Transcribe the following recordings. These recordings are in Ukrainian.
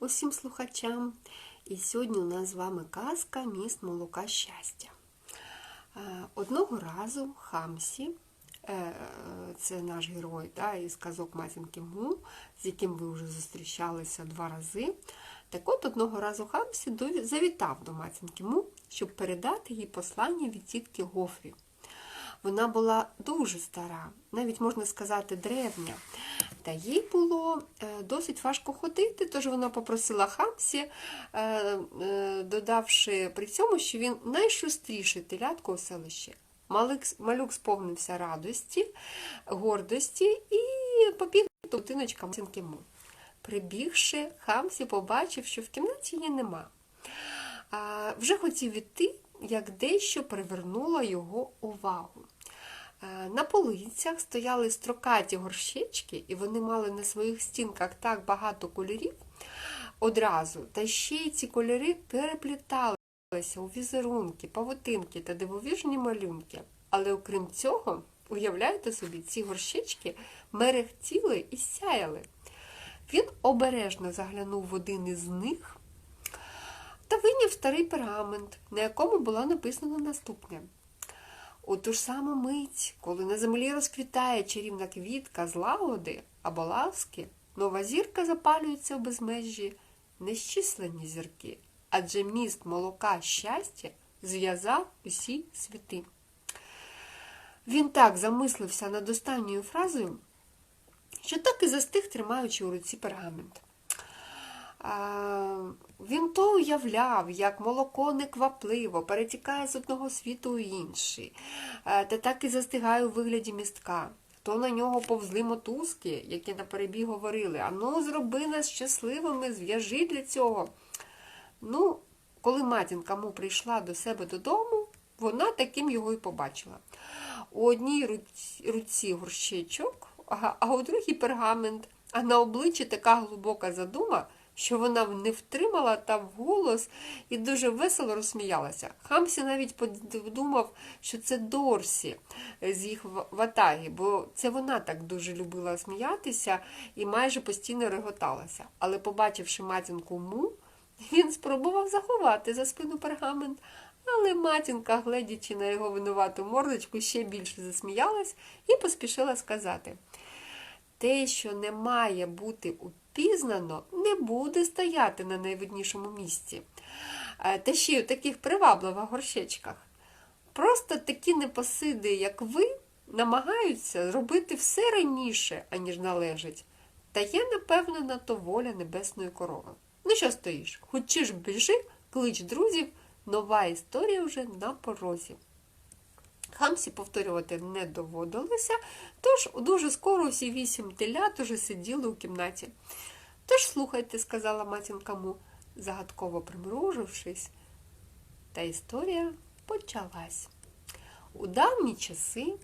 усім слухачам. І сьогодні у нас з вами казка Міст молока щастя. Е, Одного разу Хамсі, е, це наш герой да, із казок Матінки Му, з яким ви вже зустрічалися два рази. Так от одного разу Хамсі завітав до Матінки Му, щоб передати їй послання від тітки Гофрі. Вона була дуже стара, навіть можна сказати, древня. Та їй було е, досить важко ходити, тож вона попросила Хамсі, е, е, додавши при цьому, що він найшустріший телятко у селищі. Малюк сповнився радості, гордості і побіг до будиночка Масінки Му. Прибігши, Хамсі побачив, що в кімнаті її нема. Вже хотів іти, як дещо привернуло його увагу. Е, На полицях стояли строкаті горщички, і вони мали на своїх стінках так багато кольорів одразу. Та ще й ці кольори перепліталися у візерунки, павутинки та дивовижні малюнки. Але окрім цього, уявляєте собі, ці горщички мерехтіли і сяяли. Він обережно заглянув в один із них та вийняв старий пергамент, на якому було написано наступне. У ту ж саму мить, коли на землі розквітає чарівна квітка злагоди або ласки, нова зірка запалюється в безмежжі нещислені зірки, адже міст молока щастя зв'язав усі світи. Він так замислився над останньою фразою, що так і застиг, тримаючи у руці пергамент. Він то уявляв, як молоко неквапливо перетікає з одного світу у інший, а, та так і застигає у вигляді містка. То на нього повзли мотузки, які наперебіг говорили: Ану, зроби нас щасливими, зв'яжи для цього. Ну, коли матінка му прийшла до себе додому, вона таким його й побачила. У одній руці, горщичок, а у другій пергамент, а на обличчі така глибока задума, що вона не втримала та вголос і дуже весело розсміялася. Хамсі навіть подумав, що це Дорсі з їх ватаги, бо це вона так дуже любила сміятися і майже постійно реготалася. Але, побачивши матінку му, він спробував заховати за спину пергамент, але матінка, гледячи на його винувату мордочку, ще більше засміялась і поспішила сказати. Те, що не має бути упізнано, не буде стояти на найвиднішому місці. Е, Та ще й у таких привабливих горщечках. Просто такі непосиди, як ви, намагаються зробити все раніше, аніж належить. Та є, напевно, на то воля небесної корови. Ну що стоїш? Хочеш біжи, клич друзів, нова історія вже на порозі. Хамсі повторювати не доводилося, тож дуже скоро всі вісім телят уже сиділи у кімнаті. Тож слухайте, сказала матінка му, загадково примружившись. Та історія почалась. У давні часи,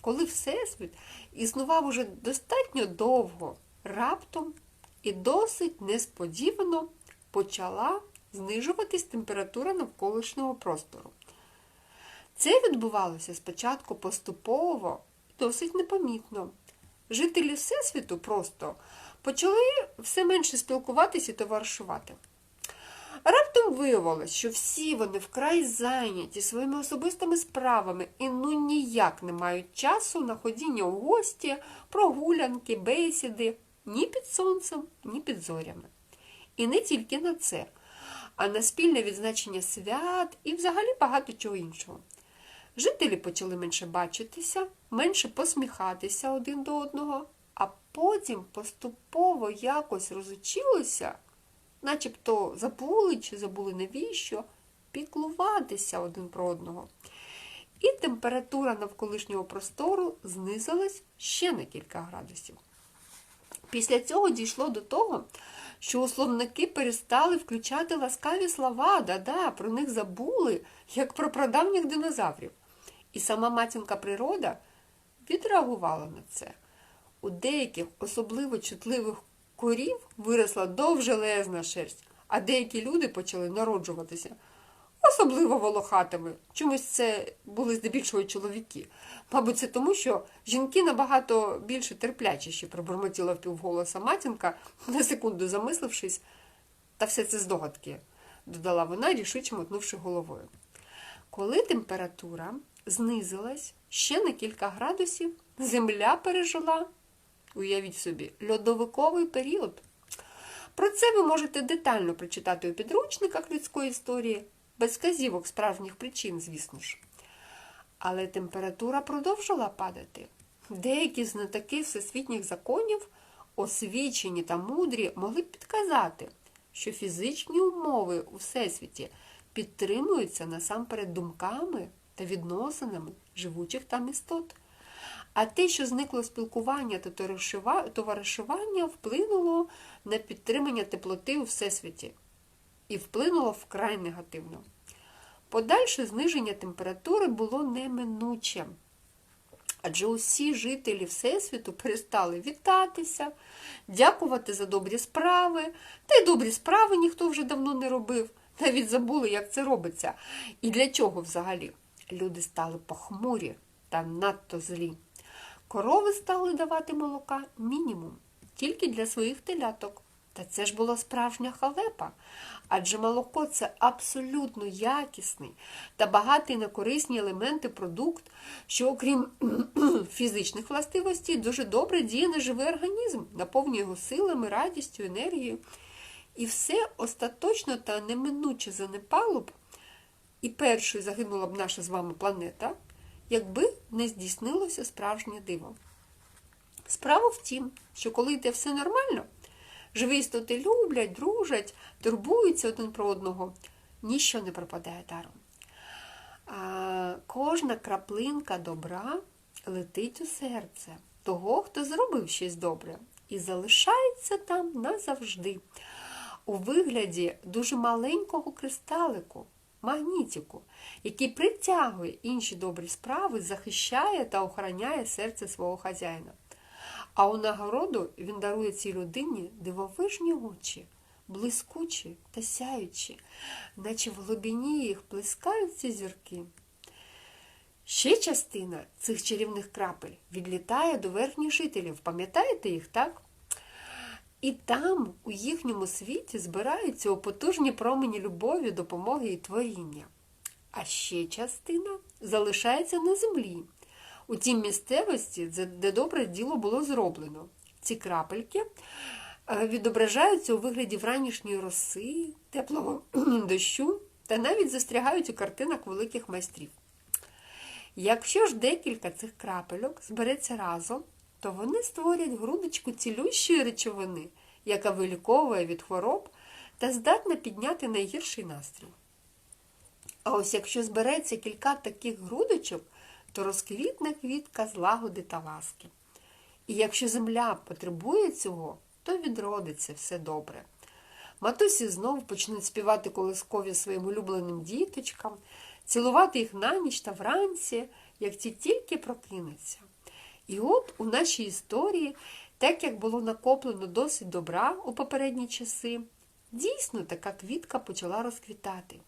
коли Всесвіт існував уже достатньо довго, раптом і досить несподівано почала знижуватись температура навколишнього простору. Це відбувалося спочатку поступово і досить непомітно. Жителі Всесвіту просто почали все менше спілкуватися і товаришувати. Раптом виявилось, що всі вони вкрай зайняті своїми особистими справами і ну ніяк не мають часу на ходіння у гості, прогулянки, бесіди ні під сонцем, ні під зорями. І не тільки на це, а на спільне відзначення свят і взагалі багато чого іншого. Жителі почали менше бачитися, менше посміхатися один до одного, а потім поступово якось розучилися, начебто забули чи забули навіщо, піклуватися один про одного. І температура навколишнього простору знизилась ще на кілька градусів. Після цього дійшло до того, що условники перестали включати ласкаві слова, да-да, про них забули, як про прадавніх динозаврів. І сама матінка природа відреагувала на це. У деяких особливо чутливих корів виросла довжелезна шерсть, а деякі люди почали народжуватися особливо волохатими. Чомусь це були здебільшого чоловіки. Мабуть, це тому, що жінки набагато більше терплячіші, пробормотіла впівголоса матінка, на секунду замислившись, Та все це здогадки, додала вона, рішуче мотнувши головою. Коли температура знизилась ще на кілька градусів, земля пережила, уявіть собі, льодовиковий період. Про це ви можете детально прочитати у підручниках людської історії, без вказівок справжніх причин, звісно ж. Але температура продовжила падати. Деякі знатоки всесвітніх законів, освічені та мудрі, могли б підказати, що фізичні умови у всесвіті підтримуються насамперед думками та відносинами живучих там істот. А те, що зникло спілкування та товаришування, вплинуло на підтримання теплоти у всесвіті і вплинуло вкрай негативно. Подальше зниження температури було неминуче. Адже усі жителі Всесвіту перестали вітатися, дякувати за добрі справи. Та й добрі справи ніхто вже давно не робив, навіть забули, як це робиться. І для чого взагалі? Люди стали похмурі та надто злі. Корови стали давати молока мінімум, тільки для своїх теляток. Та це ж була справжня халепа, адже молоко це абсолютно якісний та багатий на корисні елементи продукт, що, окрім фізичних властивостей, дуже добре діє на живий організм, наповнює його силами, радістю, енергією. І все остаточно та неминуче занепало б, і першою загинула б наша з вами планета, якби не здійснилося справжнє диво. Справа в тім, що коли йде все нормально, живі істоти люблять, дружать, турбуються один про одного, ніщо не пропадає даром. А кожна краплинка добра летить у серце того, хто зробив щось добре, і залишається там назавжди. У вигляді дуже маленького кристалику, магнітику, який притягує інші добрі справи, захищає та охороняє серце свого хазяїна. А у нагороду він дарує цій людині дивовижні очі, блискучі та сяючі, наче в глибині їх плескаються зірки. Ще частина цих чарівних крапель відлітає до верхніх жителів. Пам'ятаєте їх, так? І там, у їхньому світі, збираються у потужні промені любові, допомоги і творіння. А ще частина залишається на землі, у тій місцевості, де добре діло було зроблено. Ці крапельки е, відображаються у вигляді вранішньої роси, теплого дощу та навіть застрягають у картинах великих майстрів. Якщо ж декілька цих крапельок збереться разом, то вони створять грудочку цілющої речовини, яка виліковує від хвороб та здатна підняти найгірший настрій. А ось якщо збереться кілька таких грудочок, то розквітне квітка злагоди та ласки. І якщо земля потребує цього, то відродиться все добре. Матусі знову почнуть співати колискові своїм улюбленим діточкам, цілувати їх на ніч та вранці, як ті тільки прокинуться. І от у нашій історії, так як було накоплено досить добра у попередні часи, дійсно така квітка почала розквітати.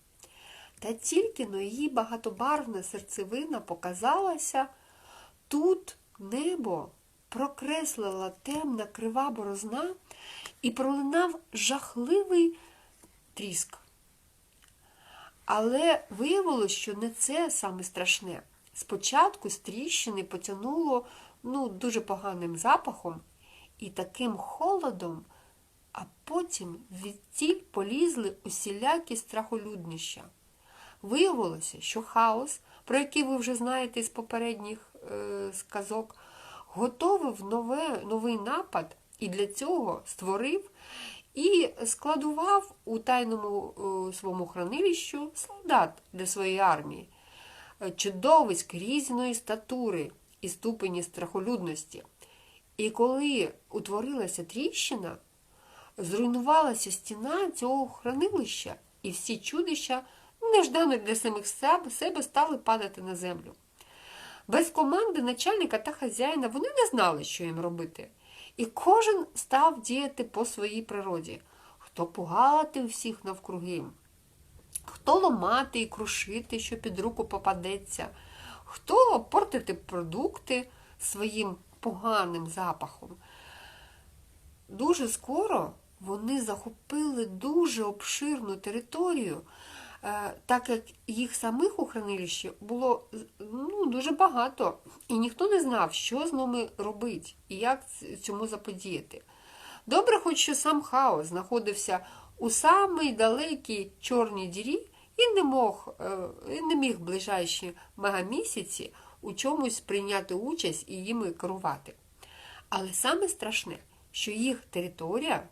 Та тільки но її багатобарвна серцевина показалася, тут небо прокреслила темна крива борозна і пролинав жахливий тріск. Але виявилось, що не це саме страшне. Спочатку з тріщини потягнуло ну, дуже поганим запахом і таким холодом, а потім відтіль полізли усілякі страхолюднища. Виявилося, що хаос, про який ви вже знаєте з попередніх е, сказок, готовив нове, новий напад і для цього створив і складував у тайному е, своєму хранилищу солдат для своєї армії, чудовиськ різної статури і ступені страхолюдності. І коли утворилася тріщина, зруйнувалася стіна цього хранилища, і всі чудища неждано для самих себе стали падати на землю. Без команди начальника та хазяїна вони не знали, що їм робити. І кожен став діяти по своїй природі, хто пугати всіх навкруги, хто ломати і крушити, що під руку попадеться, хто портити продукти своїм поганим запахом. Дуже скоро вони захопили дуже обширну територію, е, так як їх самих у хранилищі було ну, дуже багато, і ніхто не знав, що з ними робити і як цьому заподіяти. Добре, хоч що сам хаос знаходився у самій далекій чорній дірі і не мог, е, не міг ближайші мегамісяці у чомусь прийняти участь і їми керувати. Але саме страшне, що їх територія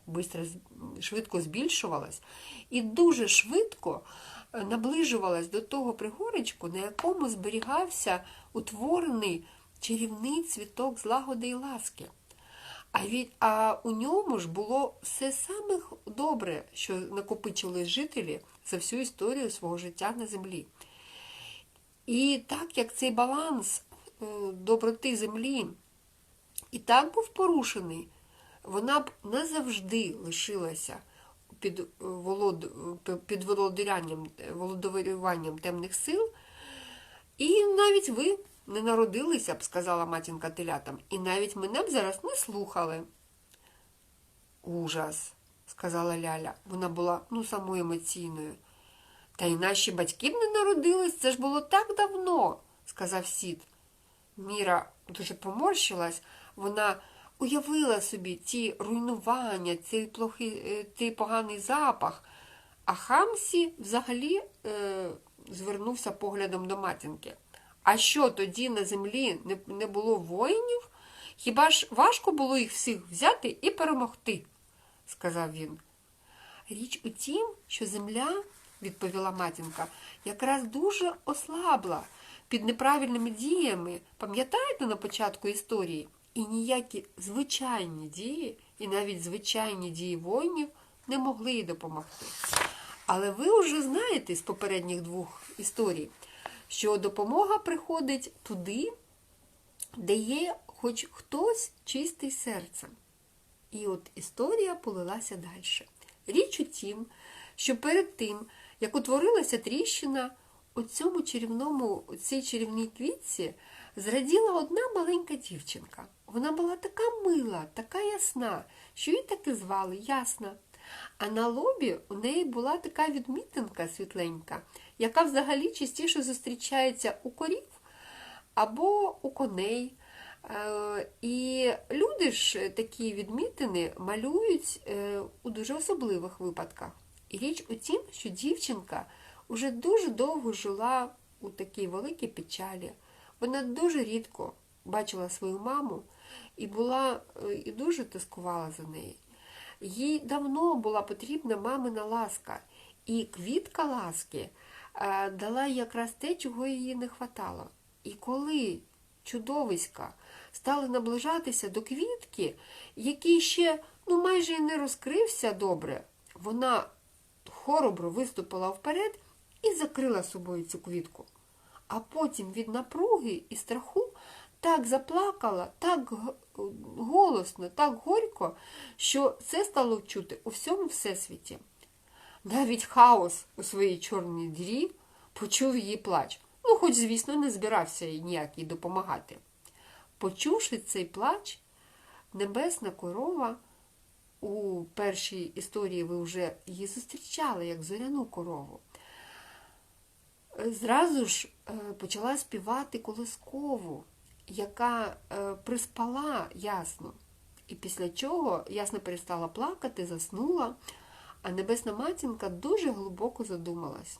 швидко збільшувалась і дуже швидко е, наближувалась до того пригорочку, на якому зберігався утворений чарівний цвіток злагоди і ласки. А від, а у ньому ж було все саме добре, що накопичили жителі за всю історію свого життя на землі. І так як цей баланс е, доброти землі і так був порушений, вона б назавжди лишилася під волод... під володарянням, володарюванням темних сил. І навіть ви не народилися б, сказала матінка телятам, і навіть мене б зараз не слухали. Ужас, сказала Ляля. Вона була ну самою емоційною. Та й наші батьки б не народились, це ж було так давно, сказав сід. Міра дуже поморщилась, вона уявила собі ті руйнування, цей плохий, цей поганий запах, а Хамсі взагалі е, звернувся поглядом до матінки. А що тоді на землі не, не було воїнів? Хіба ж важко було їх всіх взяти і перемогти? Сказав він. Річ у тім, що земля, відповіла матінка, якраз дуже ослабла під неправильними діями. Пам'ятаєте на початку історії? І ніякі звичайні дії, і навіть звичайні дії воїнів не могли їй допомогти. Але ви вже знаєте з попередніх двох історій, що допомога приходить туди, де є хоч хтось чистий серцем. І от історія полилася далі. Річ у тім, що перед тим, як утворилася тріщина, у цьому чарівному, у цій чарівній квітці зраділа одна маленька дівчинка. Вона була така мила, така ясна, що її так і звали Ясна. А на лобі у неї була така відмітинка світленька, яка взагалі частіше зустрічається у корів або у коней. Е, і люди ж такі відмітини малюють е, у дуже особливих випадках. І річ у тім, що дівчинка уже дуже довго жила у такій великій печалі. Вона дуже рідко бачила свою маму і була е, і дуже тоскувала за нею. Їй давно була потрібна мамина ласка, і квітка ласки дала якраз те, чого їй не хватало. І коли чудовиська стали наближатися до квітки, який ще ну, майже і не розкрився добре, вона хоробро виступила вперед і закрила собою цю квітку. А потім від напруги і страху так заплакала, так голосно, так горько, що це стало чути у всьому всесвіті. Навіть хаос у своїй чорній дірі почув її плач. Ну, хоч, звісно, не збирався їй ніяк допомагати. Почувши цей плач, небесна корова у першій історії ви вже її зустрічали як зоряну корову. Зразу ж е, почала співати колискову, яка е, приспала ясно. І після чого ясно перестала плакати, заснула, а небесна матінка дуже глибоко задумалась.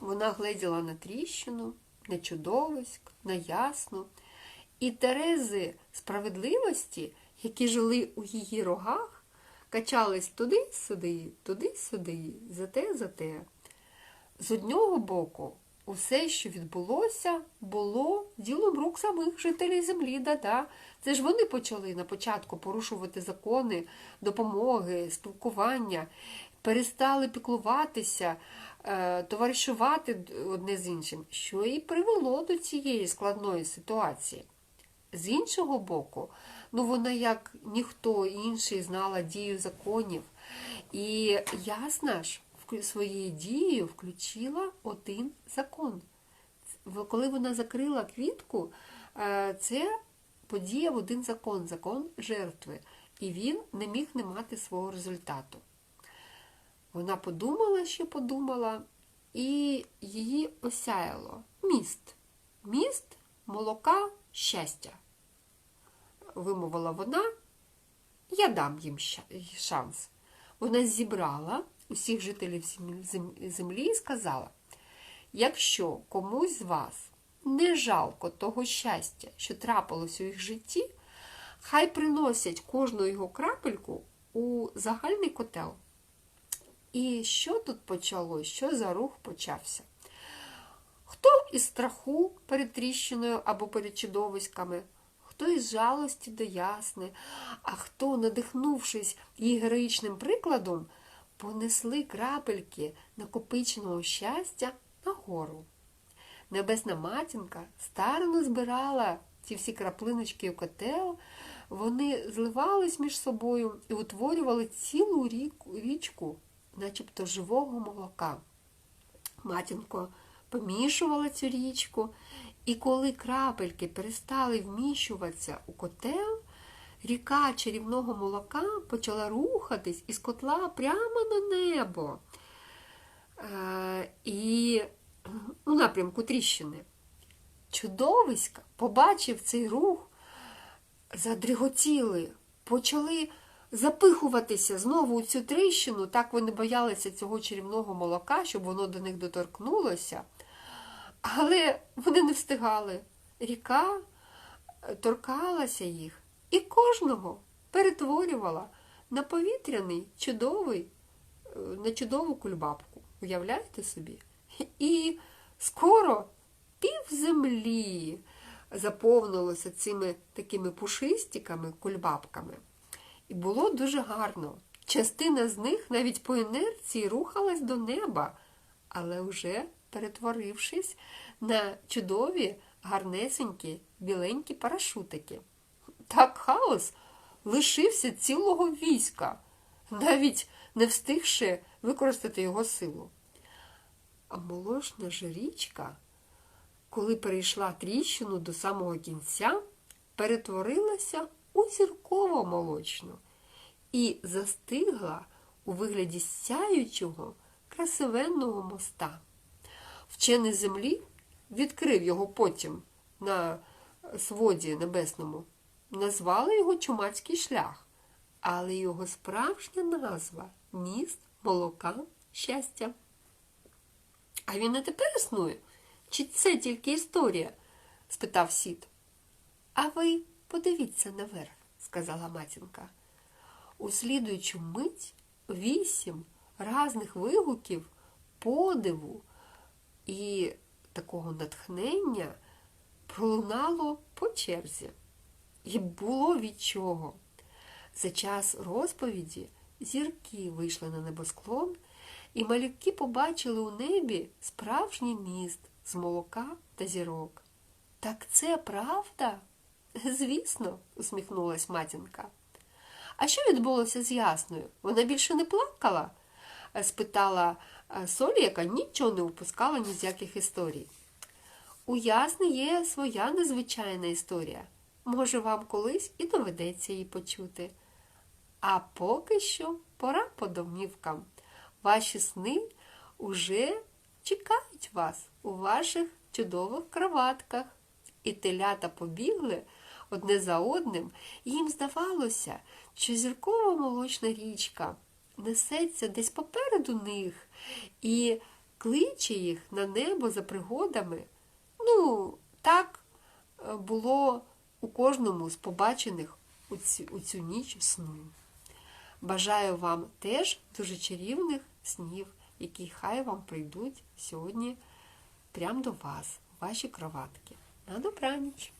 Вона гледіла на тріщину, на чудовиськ, на ясну. І Терези справедливості, які жили у її рогах, качались туди-сюди, туди-сюди, за те, за те. З одного боку, усе, що відбулося, було ділом рук самих жителів землі. Да-да. Це ж вони почали на початку порушувати закони, допомоги, спілкування, перестали піклуватися, е, товаришувати одне з іншим, що і привело до цієї складної ситуації. З іншого боку, ну вона як ніхто інший знала дію законів. І ясна ж своєю дією включила один закон. Коли вона закрила квітку, е, це подіяв один закон, закон жертви. і він не міг не мати свого результату. Вона подумала, що подумала, і її осяяло міст. Міст, молока, щастя. Вимовила вона, я дам їм шанс. Вона зібрала усіх жителів зем- зем- землі і сказала: якщо комусь з вас не жалко того щастя, що трапилось у їх житті, хай приносять кожну його крапельку у загальний котел. І що тут почалось? Що за рух почався? Хто із страху перед тріщиною або перед чудовиськами, хто із жалості до ясни, а хто, надихнувшись її героїчним прикладом, понесли крапельки накопиченого щастя нагору. Небесна матінка старано збирала ці всі краплиночки у котел, вони зливались між собою і утворювали цілу річку, начебто живого молока. Матінко помішувала цю річку, і коли крапельки перестали вміщуватися у котел, ріка чарівного молока почала рухатись із котла прямо на небо. Е, і у напрямку тріщини. Чудовиська, побачив цей рух, задріготіли, почали запихуватися знову у цю тріщину, так вони боялися цього чарівного молока, щоб воно до них доторкнулося. Але вони не встигали. Ріка е, торкалася їх і кожного перетворювала на повітряний чудовий, е, на чудову кульбабку. Уявляєте собі? І скоро пів землі заповнилося цими такими пушистиками, кульбабками. І було дуже гарно. Частина з них навіть по інерції рухалась до неба, але вже перетворившись на чудові, гарнесенькі, біленькі парашутики. Так хаос лишився цілого війська, навіть не встигши використати його силу. А молочна ж річка, коли перейшла тріщину до самого кінця, перетворилася у зірково молочну і застигла у вигляді сяючого красивенного моста. Вчений землі відкрив його потім на своді небесному, назвали його Чумацький шлях, але його справжня назва міст молока щастя. А він і тепер існує? Чи це тільки історія? спитав сід. А ви подивіться наверх, сказала матінка. У слідуючу мить вісім разних вигуків, подиву і такого натхнення пролунало по черзі. І було від чого. За час розповіді зірки вийшли на небосклон, і малюки побачили у небі справжній міст з молока та зірок. Так це правда? Звісно, усміхнулась матінка. А що відбулося з Ясною? Вона більше не плакала? спитала Солі, яка нічого не упускала ні з яких історій. У Ясни є своя незвичайна історія. Може, вам колись і доведеться її почути. А поки що пора по домівкам. Ваші сни уже чекають вас у ваших чудових кроватках. І телята побігли одне за одним, і їм здавалося, що зіркова молочна річка несеться десь попереду них і кличе їх на небо за пригодами. Ну, так е, було у кожному з побачених у цю, у цю ніч сну. Бажаю вам теж дуже чарівних снів, які хай вам прийдуть сьогодні прямо до вас, ваші кроватки. На добраніч!